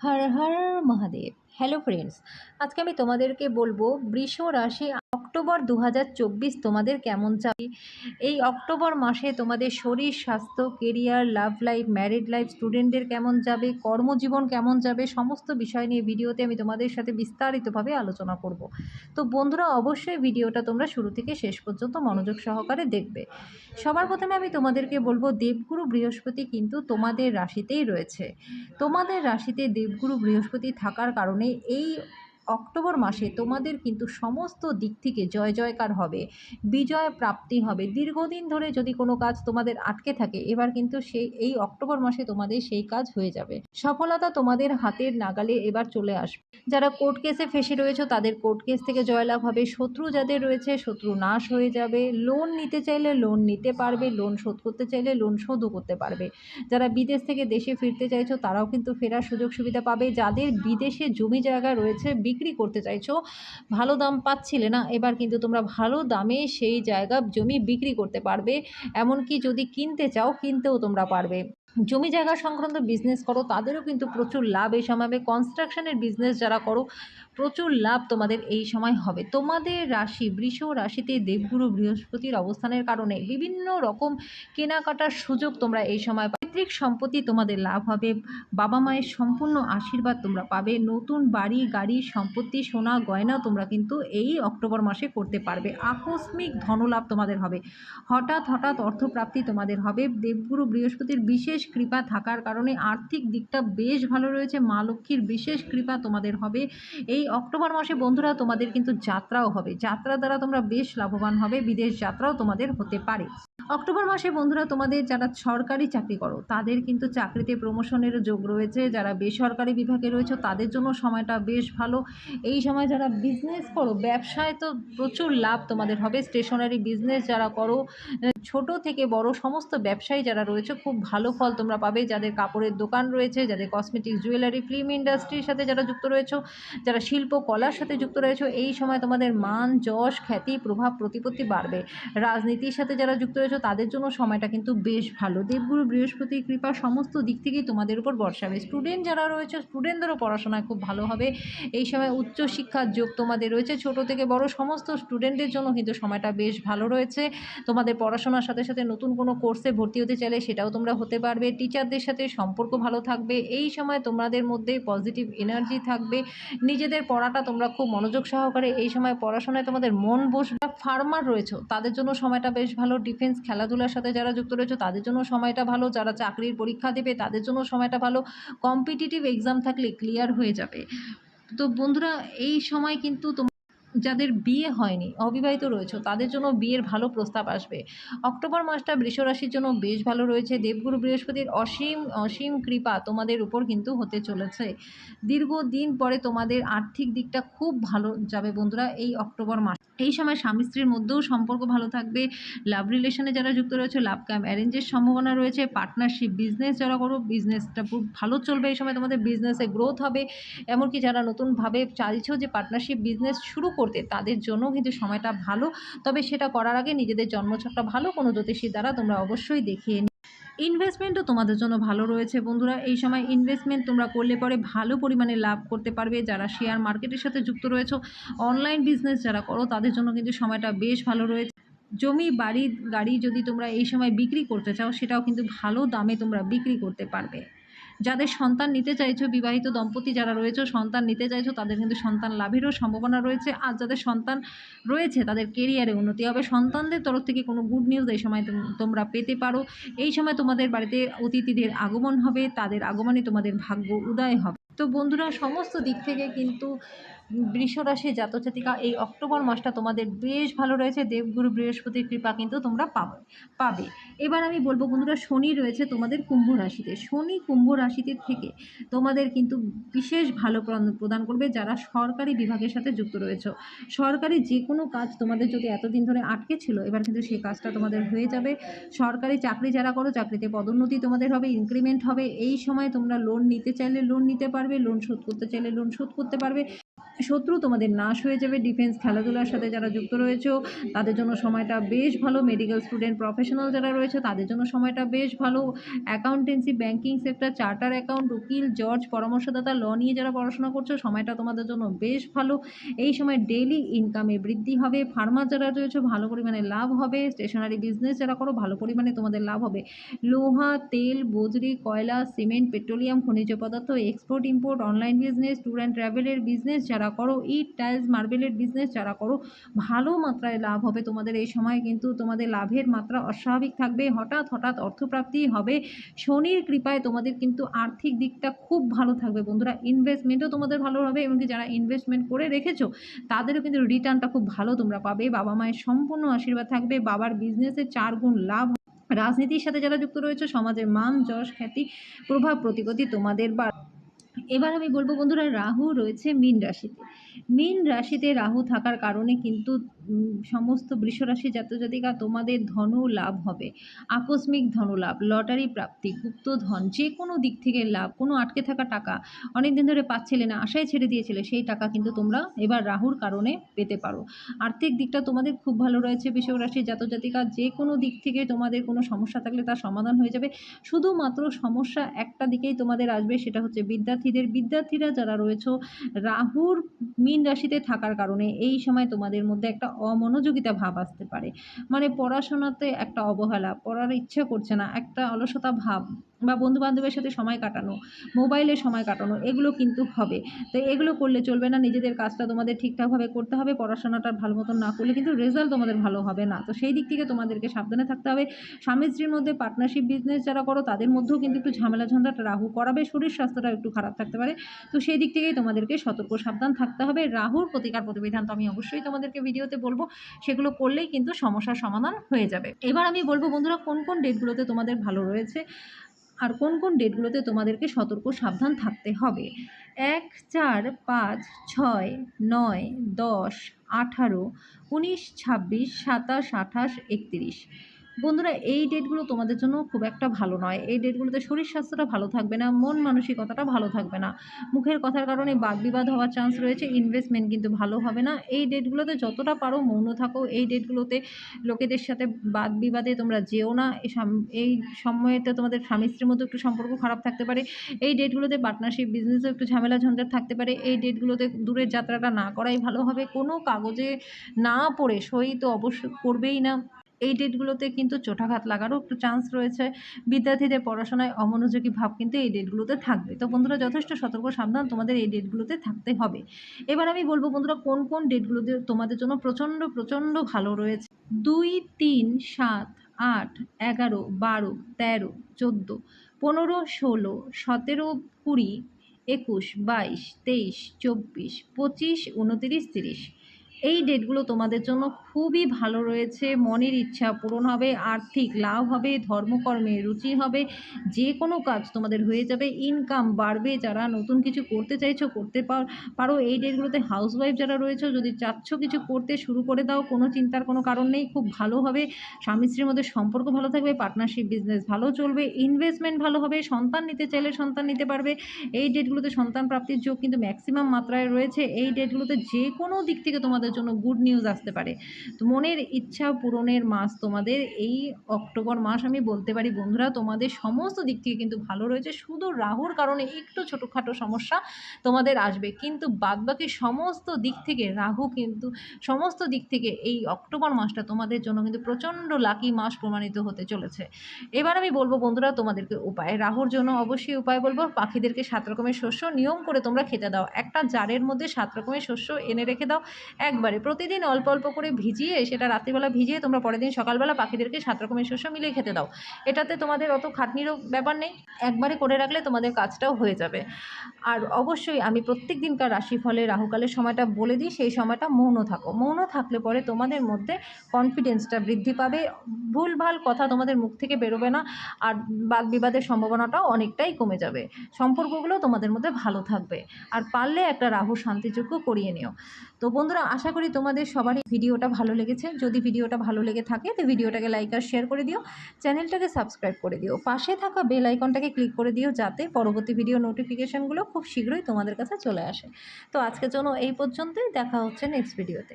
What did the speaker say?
Har Har Mahadev. Hello friends আজকে আমি তোমাদেরকে বলব বৃষ রাশি অক্টোবর দু হাজার চব্বিশ তোমাদের কেমন যাবে এই অক্টোবর মাসে তোমাদের শরীর, স্বাস্থ্য career love life married life স্টুডেন্টদের কেমন যাবে, কর্মজীবন কেমন যাবে, সমস্ত বিষয় নিয়ে ভিডিওতে আমি তোমাদের সাথে বিস্তারিতভাবে আলোচনা করব। তো বন্ধুরা, অবশ্যই ভিডিওটা তোমরা শুরু থেকে শেষ পর্যন্ত মনোযোগ সহকারে দেখবে। সবার প্রথমে আমি তোমাদেরকে বলব, দেবগুরু বৃহস্পতি কিন্তু তোমাদের রাশিতেই রয়েছে। তোমাদের রাশিতে দেবগুরু বৃহস্পতি থাকার কারণে এই অক্টোবর মাসে তোমাদের কিন্তু সমস্ত দিক থেকে জয় জয়কার হবে, বিজয় প্রাপ্তি হবে। দীর্ঘদিন ধরে যদি কোনো কাজ তোমাদের আটকে থাকে, এবার কিন্তু সেই এই অক্টোবর মাসে তোমাদের সেই কাজ হয়ে যাবে। সফলতা তোমাদের হাতের নাগালে এবার চলে আসবে। যারা কোর্ট কেসে ফেসে রয়েছে, তাদের কোর্ট কেস থেকে জয়লাভ হবে। শত্রু যাদের রয়েছে, শত্রু নাশ হয়ে যাবে। লোন নিতে চাইলে লোন নিতে পারবে লোন শোধ করতে চাইলে লোন শোধও করতে পারবে। যারা বিদেশ থেকে দেশে ফিরতে চাইছো, তারাও কিন্তু ফেরার সুযোগ সুবিধা পাবে। যাদের বিদেশে জমি জায়গা রয়েছে বিক্রি করতে চাইছো, ভালো দাম পাচ্ছিলে না, এবার কিন্তু তোমরা ভালো দামে সেই জায়গা জমি বিক্রি করতে পারবে, এমনকি যদি কিনতে চাও কিনতেও তোমরা পারবে। জমি জায়গা সংক্রান্ত বিজনেস করো, তাদেরও কিন্তু প্রচুর লাভ এই সময়। হবে কনস্ট্রাকশনের বিজনেস যারা করো, প্রচুর লাভ তোমাদের এই সময় হবে। তোমাদের রাশি, বৃষ রাশিতে দেবগুরু বৃহস্পতির অবস্থানের কারণে বিভিন্ন রকম কেনাকাটার সুযোগ তোমরা এই সময় পৈতৃক সম্পত্তি তোমাদের লাভ হবে, বাবা মায়ের সম্পূর্ণ আশীর্বাদ তোমরা পাবে, নতুন বাড়ি, গাড়ি, সম্পত্তি, সোনা, গয়না তোমরা কিন্তু এই অক্টোবর মাসে করতে পারবে। আকস্মিক ধনলাভ তোমাদের হবে। হঠাৎ হঠাৎ অর্থপ্রাপ্তি তোমাদের হবে। দেবগুরু বৃহস্পতির বিশেষ কৃপা থাকার কারণে আর্থিক দিকটা বেশ ভালো রয়েছে। মা লক্ষ্মীর বিশেষ কৃপা তোমাদের হবে। এই অক্টোবর মাসে বন্ধুরা তোমাদের কিন্তু যাত্রাও হবে। যাত্রা দ্বারা তোমরা বেশ লাভবান হবে। বিদেশ যাত্রাও তোমাদের হতে পারে। অক্টোবর মাসে বন্ধুরা তোমাদের যারা সরকারি চাকরি করো, তাদের কিন্তু চাকরিতে প্রমোশনেরও যোগ রয়েছে। যারা বেসরকারি বিভাগে রয়েছে, তাদের জন্য সময়টা বেশ ভালো। এই সময় যারা বিজনেস করো, ব্যবসায় তো প্রচুর লাভ তোমাদের হবে। স্টেশনারি বিজনেস যারা করো, ছোট থেকে বড় সমস্ত ব্যবসায়ী যারা রয়েছে, খুব ভালো ফল তোমরা পাবে। যাদের কাপড়ের দোকান রয়েছে, যাদের কসমেটিক জুয়েলারি ফিল্ম ইন্ডাস্ট্রির সাথে যারা যুক্ত রয়েছে, যারা শিল্প, কলার সাথে যুক্ত রয়েছে, এই সময় তোমাদের মান, যশ, খ্যাতি, প্রভাব, প্রতিপত্তি বাড়বে। রাজনীতির সাথে যারা যুক্ত রয়েছে তাদের জন্য সময়টা কিন্তু বেশ ভালো। দেবগুরু বৃহস্পতির কৃপা সমস্ত দিক থেকেই তোমাদের উপর বর্ষাবে স্টুডেন্ট যারা রয়েছে স্টুডেন্টদেরও পড়াশোনায় খুব ভালো হবে। এই সময় উচ্চ শিক্ষার যোগ তোমাদের রয়েছে। ছোট থেকে বড় সমস্ত স্টুডেন্টদের জন্য কিন্তু সময়টা বেশ ভালো রয়েছে। তোমাদের পড়াশোনার সাথে সাথে নতুন কোনো কোর্সে ভর্তি হতে চাইলে সেটাও তোমরা হতে পারবে। টিচারদের সাথে সম্পর্ক ভালো থাকবে। এই সময় তোমাদের মধ্যে পজিটিভ এনার্জি থাকবে। নিজেদের পড়াটা তোমরা খুব মনোযোগ সহকারে এই সময় পড়াশোনায় তোমাদের মন বসবে। ফার্মার রয়েছে, তাদের জন্য সময়টা বেশ ভালো। ডিফেন্স খেলাধুলার সাথে যারা যুক্ত রয়েছে, তাদের জন্য সময়টা ভালো। যারা চাকরির পরীক্ষা দেবে, তাদের জন্য সময়টা ভালো। কম্পিটিটিভ এক্সাম থাকলে ক্লিয়ার হয়ে যাবে। তো বন্ধুরা, এই সময় কিন্তু যাদের বিয়ে হয়নি, অবিবাহিত রয়েছে, তাদের জন্য বিয়ের ভালো প্রস্তাব আসবে। অক্টোবর মাসটা বৃষ রাশির জন্য বেশ ভালো রয়েছে। দেবগুরু বৃহস্পতির অসীম অসীম কৃপা তোমাদের উপর কিন্তু হতে চলেছে। দীর্ঘদিন পরে তোমাদের আর্থিক দিকটা খুব ভালো যাবে বন্ধুরা, এই অক্টোবর মাস। এই সময় স্বামী স্ত্রীর মধ্যেও সম্পর্ক ভালো থাকবে। লাভ রিলেশনে যারা যুক্ত রয়েছে লাভ ক্যাম অ্যারেঞ্জের সম্ভাবনা রয়েছে পার্টনারশিপ বিজনেস যারা করো বিজনেসটা খুব ভালো চলবে। এই সময় তোমাদের বিজনেসে গ্রোথ হবে। এমনকি যারা নতুনভাবে চাইছো যে পার্টনারশিপ বিজনেস শুরু করতে, তাদের জন্য কিন্তু সময়টা ভালো। তবে সেটা করার আগে নিজেদের জন্মছকটা ভালো, কোনো জ্যোতিষীর দ্বারা তোমরা অবশ্যই দেখিয়ে ইনভেস্টমেন্টও তোমাদের জন্য ভালো রয়েছে। বন্ধুরা, এই সময় ইনভেস্টমেন্ট তোমরা করলে পরে ভালো পরিমাণে লাভ করতে পারবে। যারা শেয়ার মার্কেটের সাথে যুক্ত রয়েছে অনলাইন বিজনেস যারা করো, তাদের জন্য কিন্তু সময়টা বেশ ভালো রয়েছে। জমি, বাড়ি, গাড়ি যদি তোমরা এই সময় বিক্রি করতে চাও, সেটাও কিন্তু ভালো দামে তোমরা বিক্রি করতে পারবে। যাদের সন্তান নিতে চাইছো, বিবাহিত দম্পতি যারা রয়েছে, সন্তান নিতে চাইছো, তাদের কিন্তু সন্তান লাভেরও সম্ভাবনা রয়েছে। আর যাদের সন্তান রয়েছে, তাদের কেরিয়ারে উন্নতি হবে। সন্তানদের তরফ থেকে কোনো গুড নিউজ এই সময় তোম- তোমরা পেতে পারো। এই সময় তোমাদের বাড়িতে অতিথিদের আগমন হবে। তাদের আগমনে তোমাদের ভাগ্য উদয় হবে। তো বন্ধুরা, সমস্ত দিক থেকে কিন্তু বৃষরাশি জাতজাতিকা এই অক্টোবর মাসটা তোমাদের বেশ ভালো রয়েছে। দেবগুরু বৃহস্পতির কৃপা কিন্তু তোমরা পাবে পাবে। এবার আমি বলব বন্ধুরা, শনি রয়েছে তোমাদের কুম্ভ রাশিতে। শনি কুম্ভ রাশিতে থেকে তোমাদের কিন্তু বিশেষ ভালো প্রদান- প্রদান করবে যারা সরকারি বিভাগের সাথে যুক্ত রয়েছে। সরকারি যে কোনো কাজ তোমাদের যদি এতদিন ধরে আটকে ছিল, এবার কিন্তু সেই কাজটা তোমাদের হয়ে যাবে। সরকারি চাকরি যারা করো, চাকরিতে পদোন্নতি তোমাদের হবে ইনক্রিমেন্ট হবে। এই সময় তোমরা লোন নিতে চাইলে লোন নিতে পারবে লোন শোধ করতে চাইলে লোন শোধ করতে পারবে। শত্রু, তোমাদের নাশ হয়ে যাবে। ডিফেন্স খেলাধুলার সাথে যারা যুক্ত রয়েছে, তাদের জন্য সময়টা বেশ ভালো। মেডিকেল স্টুডেন্ট প্রফেশনাল যারা রয়েছে, তাদের জন্য সময়টা বেশ ভালো। Accountancy banking sector charter account উকিল জজ পরামর্শদাতা ল নিয়ে যারা পড়াশোনা করছ, সময়টা তোমাদের জন্য বেশ ভালো। এই সময় ডেইলি ইনকামে বৃদ্ধি হবে। ফার্মার যারা রয়েছে, ভালো পরিমাণে লাভ হবে। স্টেশনারি বিজনেস যারা করো, ভালো পরিমাণে তোমাদের লাভ হবে। লোহা, তেল, বজরি, কয়লা সিমেন্ট পেট্রোলিয়াম খনিজ পদার্থ export import online business tour and ট্রাভেলের বিজনেস যারা করো ইট টাইলস মার্বেলের বিজনেস যারা করো, ভালো মাত্রায় লাভ হবে তোমাদের এই সময়। কিন্তু তোমাদের লাভের মাত্রা অস্বাভাবিক থাকবে। হঠাৎ হঠাৎ অর্থপ্রাপ্তি হবে। শনির কৃপায় তোমাদের কিন্তু আর্থিক দিকটা খুব ভালো থাকবে। বন্ধুরা ইনভেস্টমেন্টও তোমাদের ভালো হবে এমনকি যারা ইনভেস্টমেন্ট করে রেখেছো, তাদেরও কিন্তু রিটার্নটা খুব ভালো তোমরা পাবে। বাবা মায়ের সম্পূর্ণ আশীর্বাদ থাকবে। বাবার বিজনেসে চার গুণ লাভ রাজনীতির সাথে যারা যুক্ত রয়েছে, সমাজের মান, যশ, খ্যাতি, প্রভাব, প্রতিপত্তি তোমাদের বা এবার আমি বলব বন্ধুরা, রাহু রয়েছে মীন রাশিতে। মীন রাশিতে রাহু থাকার কারণে কিন্তু সমস্ত বৃষরাশি জাতজাতিকা তোমাদের ধনু লাভ হবে। আকস্মিক ধনু লাভ লটারি প্রাপ্তি, গুপ্ত ধন যে কোনো দিক থেকে লাভ, কোনো আটকে থাকা টাকা অনেক দিন ধরে পাচ্ছিলে না, আশায় ছেড়ে দিয়েছিলে, সেই টাকা কিন্তু তোমরা এবার রাহুর কারণে পেতে পারো। আর্থিক দিকটা তোমাদের খুব ভালো রয়েছে বৃষভ রাশির জাতজাতিকা যে কোনো দিক থেকে তোমাদের কোনো সমস্যা থাকলে তার সমাধান হয়ে যাবে। শুধুমাত্র সমস্যা একটা দিকেই তোমাদের আসবে, সেটা হচ্ছে বিদ্যার্থীদের বিদ্যার্থীরা যারা রয়েছে, রাহুর মীন রাশিতে থাকার কারণে এই সময় তোমাদের মধ্যে একটা অমনোযোগিতা ভাব আসতে পারে। মানে পড়াশোনাতে একটা অবহেলা, পড়ার ইচ্ছা করছে না, একটা অলসতা ভাব বা বন্ধু বান্ধবের সাথে সময় কাটানো, মোবাইলে সময় কাটানো, এগুলো কিন্তু হবে। তো এগুলো করলে চলবে না, নিজেদের কাজটা তোমাদের ঠিকঠাকভাবে করতে হবে, পড়াশোনাটা ভালো মতন না করলে কিন্তু রেজাল্ট তোমাদের ভালো হবে না। তো সেই দিক থেকে তোমাদেরকে সাবধানে থাকতে হবে। স্বামী স্ত্রীর মধ্যে পার্টনারশিপ বিজনেস যারা করো, তাদের মধ্যেও কিন্তু একটু ঝামেলা ঝঞ্ঝাট রাহু করাবে, শরীর স্বাস্থ্যটা একটু খারাপ থাকতে পারে। তো সেই দিক থেকেই তোমাদেরকে সতর্ক, সাবধান থাকতে হবে। রাহুর প্রতিকার প্রতিবিধান তো আমি অবশ্যই তোমাদেরকে ভিডিওতে বলব। সেগুলো করলেই কিন্তু সমস্যার সমাধান হয়ে যাবে। এবার আমি বলব বন্ধুরা, কোন কোন ডেটগুলোতে তোমাদের ভালো রয়েছে? আর কোন কোন ডেটগুলোতে তোমাদেরকে সতর্ক, সাবধান থাকতে হবে? এক, চার, পাঁচ, ছয়, নয়, দশ, আঠারো, উনিশ, ছাব্বিশ, সাতাশ, আঠাশ, একত্রিশ। বন্ধুরা, এই ডেটগুলো তোমাদের জন্য খুব একটা ভালো নয়। এই ডেটগুলোতে শরীর স্বাস্থ্যটা ভালো থাকবে না, মন মানসিকতাটা ভালো থাকবে না। মুখের কথার কারণে বাদ বিবাদ হওয়ার চান্স রয়েছে ইনভেস্টমেন্ট কিন্তু ভালো হবে না। এই ডেটগুলোতে যতটা পারো মৌন থাকো। এই ডেটগুলোতে লোকেদের সাথে বাদ বিবাদে তোমরা যেও না। এই সাম- এই সময়তে তোমাদের স্বামী স্ত্রীর মধ্যে একটু সম্পর্ক খারাপ থাকতে পারে। এই ডেটগুলোতে পার্টনারশিপ বিজনেসও একটু ঝামেলা ঝঞ্ঝাট থাকতে পারে। এই ডেটগুলোতে দূরের যাত্রাটা না করাই ভালো হবে। কোনো কাগজে না পড়ে সই তো অবশ্যই করবেই না। এই ডেটগুলোতে কিন্তু চোটাঘাত লাগারও একটু চান্স রয়েছে। বিদ্যার্থীদের পড়াশোনায় অমনোযোগী ভাব কিন্তু এই ডেটগুলোতে থাকবে। তো বন্ধুরা, যথেষ্ট সতর্ক, সাবধান তোমাদের এই ডেটগুলোতে থাকতে হবে। এবার আমি বলব বন্ধুরা, কোন কোন ডেটগুলোতে তোমাদের জন্য প্রচণ্ড প্রচণ্ড ভালো রয়েছে? দুই, তিন, সাত, আট, এগারো, বারো, তেরো, চোদ্দ, পনেরো, ষোলো, সতেরো, কুড়ি, একুশ, বাইশ, তেইশ, চব্বিশ, পঁচিশ, উনতিরিশ, তিরিশ। এই ডেটগুলো তোমাদের জন্য খুবই ভালো রয়েছে, মনের ইচ্ছা পূরণ হবে, আর্থিক লাভ হবে, ধর্মকর্মে রুচি হবে যে কোনো কাজ তোমাদের হয়ে যাবে ইনকাম বাড়বে, যারা নতুন কিছু করতে চাইছো, করতে পার- এই ডেটগুলোতে হাউসওয়াইফ যারা রয়েছে, যদি চাচ্ছ কিছু করতে শুরু করে দাও, কোনো চিন্তার কোনো কারণ নেই, খুব ভালো হবে, স্বামী স্ত্রীর মধ্যে সম্পর্ক ভালো থাকবে পার্টনারশিপ বিজনেস ভালো চলবে ইনভেস্টমেন্ট ভালো হবে, সন্তান নিতে চাইলে সন্তান নিতে পারবে, এই ডেটগুলোতে সন্তান প্রাপ্তির যোগ কিন্তু ম্যাক্সিমাম মাত্রায় রয়েছে, এই ডেটগুলোতে যে কোনো দিক থেকে তোমাদের জন্য গুড নিউজ আসতে পারে। তো মনের ইচ্ছা পূরণের মাস তোমাদের এই অক্টোবর মাস আমি বলতে পারি, বন্ধুরা তোমাদের সমস্ত দিক থেকে কিন্তু ভালো রয়েছে। শুধু রাহুর কারণে একটু ছোটোখাটো সমস্যা তোমাদের আসবে। কিন্তু বাদবাকি সমস্ত দিক থেকে রাহু কিন্তু, সমস্ত দিক থেকে এই অক্টোবর মাসটা তোমাদের জন্য কিন্তু প্রচণ্ড লাকি মাস প্রমাণিত হতে চলেছে। এবার আমি বলব বন্ধুরা তোমাদেরকে উপায়। রাহুর জন্য অবশ্যই উপায় বলব, পাখিদেরকে সাত রকমের শস্য নিয়ম করে তোমরা খেতে দাও। একটা জারের মধ্যে সাত রকমের শস্য এনে রেখে দাও। একবারে প্রতিদিন অল্প অল্প করে ভিজিয়ে সেটা রাত্রিবেলা ভিজিয়ে তোমরা পরের দিন সকালবেলা পাখিদেরকে সাত রকমের শস্য মিলিয়ে খেতে দাও। এটাতে তোমাদের অত খাটনিরও ব্যাপার নেই, একবারে করে রাখলে তোমাদের কাজটাও হয়ে যাবে। আর অবশ্যই আমি প্রত্যেক দিনকার রাশিফলে রাহুকালের সময়টা বলে দিই, সেই সময়টা মৌন থাকো। মৌন থাকলে পরে তোমাদের মধ্যে কনফিডেন্সটা বৃদ্ধি পাবে। ভুলভাল কথা তোমাদের মুখ থেকে বেরোবে না, আর বাদ বিবাদের সম্ভাবনাটাও অনেকটাই কমে যাবে। সম্পর্কগুলো তোমাদের মধ্যে ভালো থাকবে। আর পারলে একটা রাহু শান্তিযোগ্য করিয়ে নিও। তো বন্ধুরা, আশা করি তোমাদের সবারই ভিডিওটা ভালো লেগেছে। যদি ভিডিওটা ভালো লেগে থাকে, তো ভিডিওটাকে লাইক আর শেয়ার করে দিও। চ্যানেলটাকে সাবস্ক্রাইব করে দিও। পাশে থাকা বেল আইকনটাকে ক্লিক করে দিও যাতে পরবর্তী ভিডিও নোটিফিকেশানগুলো খুব শীঘ্রই তোমাদের কাছে চলে আসে। তো আজকের জন্য এই পর্যন্তই। দেখা হচ্ছে নেক্সট ভিডিওতে